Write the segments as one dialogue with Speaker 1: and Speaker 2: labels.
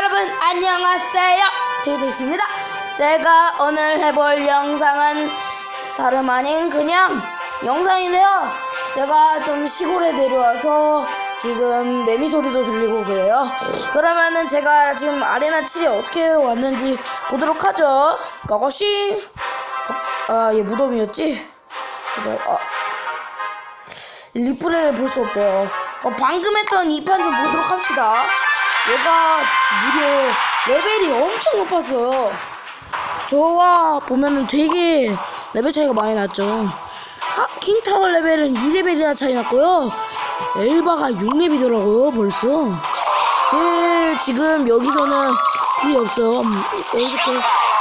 Speaker 1: 안녕하세요. TV입니다. 제가 오늘 해볼 영상은 다름 아닌 그냥 영상인데요. 제가 좀 시골에 내려와서 지금 매미 소리도 들리고 그래요. 그러면은 제가 지금 아레나 7에 어떻게 왔는지 보도록 하죠. 고고싱 아얘 무덤이었지? 아. 리플레이를 볼 수 없대요. 어, 방금 했던 이판좀 보도록 합시다 얘가 무려 레벨이 엄청 높았어요. 저와 보면은 되게 레벨 차이가 많이 났죠. 하, 킹타워 레벨은 2레벨이나 차이 났고요. 엘바가 6레벨이더라고요, 벌써. 제 지금 여기서는 그게 없어요. 음, 여기서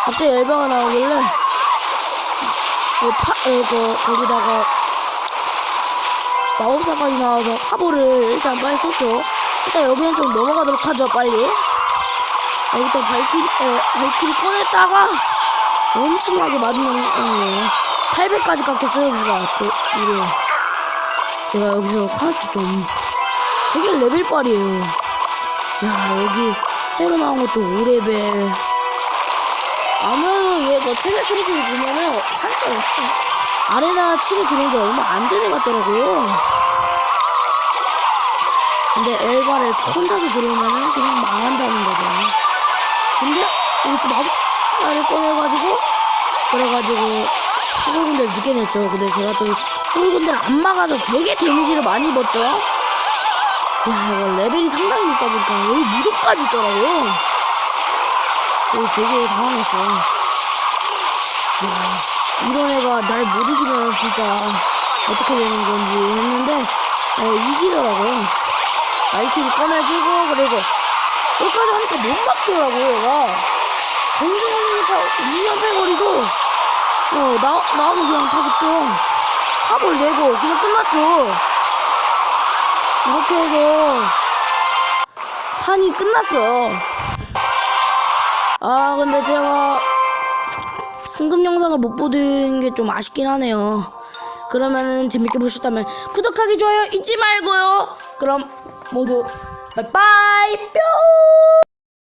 Speaker 1: 갑자기 엘바가 나오길래 그 파, 에, 그, 거기다가 마법사까지 나와서 화보를 일단 빨리 썼죠. 일단 여기는 좀 넘어가도록 하죠, 빨리. 여기부터 발키리, 에, 발키리 꺼냈다가 엄청나게 영상이에요. 800까지 깎였어요, 우리가. 그, 우리. 제가 여기서 화났죠, 좀. 되게 레벨빨이에요. 야, 여기 새로 나온 것도 5레벨. 아무래도 얘가 최대 트로피를 보면은 한참 아레나 7에 들어온 지 얼마 안된애 같더라고요. 근데 엘바를 혼자서 들어오면은 그냥 망한다는 거죠. 근데 여기서 마법사를 꺼내가지고 그래가지고 해골군대를 늦게 냈죠. 근데 제가 또 해골군대를 안 막아서 되게 데미지를 많이 입었죠. 야 이거 레벨이 상당히 높다 보니까 여기 무릎까지 있더라고요. 여기 되게 당황했어요. 야 이런 애가 날 못 이기면 진짜 어떻게 되는 건지 했는데 어, 이기더라고요. 마이크를 꺼내주고 그리고 여기까지 하니까 못 막더라고요 얘가. 공중하니까 2년 빼거리고 어 나, 나오면 그냥 다 죽죠 탑을 내고 그냥 끝났죠. 이렇게 해서 판이 끝났어요 아 근데 제가 승급 영상을 못 보는 게 좀 아쉽긴 하네요 그러면 재밌게 보셨다면 구독하기 좋아요 잊지 말고요. 그럼 모두 빠이빠이. 뿅